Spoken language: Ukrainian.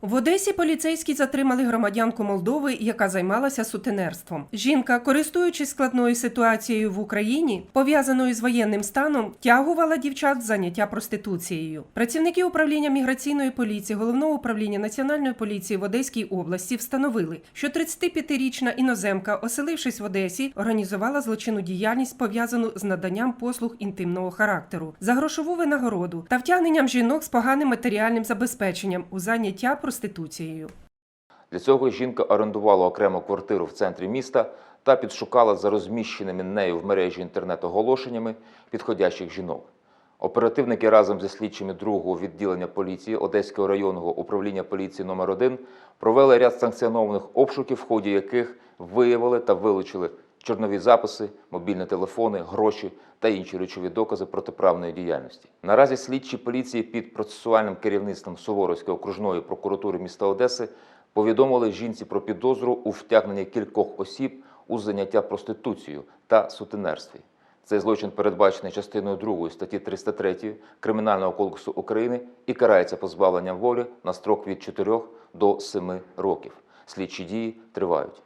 В Одесі поліцейські затримали громадянку Молдови, яка займалася сутенерством. Жінка, користуючись складною ситуацією в Україні, пов'язаною з воєнним станом, тягувала дівчат заняття проституцією. Працівники управління міграційної поліції головного управління національної поліції в Одеській області встановили, що 35-річна іноземка, оселившись в Одесі, організувала злочинну діяльність пов'язану з наданням послуг інтимного характеру за грошову винагороду та втягненням жінок з поганим матеріальним забезпеченням у заняття проституцією. Для цього жінка орендувала окрему квартиру в центрі міста та підшукала за розміщеними нею в мережі інтернет-оголошеннями підходящих жінок. Оперативники разом зі слідчими другого відділення поліції Одеського районного управління поліції номер 1 провели ряд санкціонованих обшуків, в ході яких виявили та вилучили чорнові записи, мобільні телефони, гроші та інші речові докази протиправної діяльності. Наразі слідчі поліції під процесуальним керівництвом Суворовської окружної прокуратури міста Одеси повідомили жінці про підозру у втягненні кількох осіб у заняття проституцією та сутенерстві. Цей злочин передбачений частиною 2 статті 303 Кримінального кодексу України і карається позбавленням волі на строк від 4 до 7 років. Слідчі дії тривають.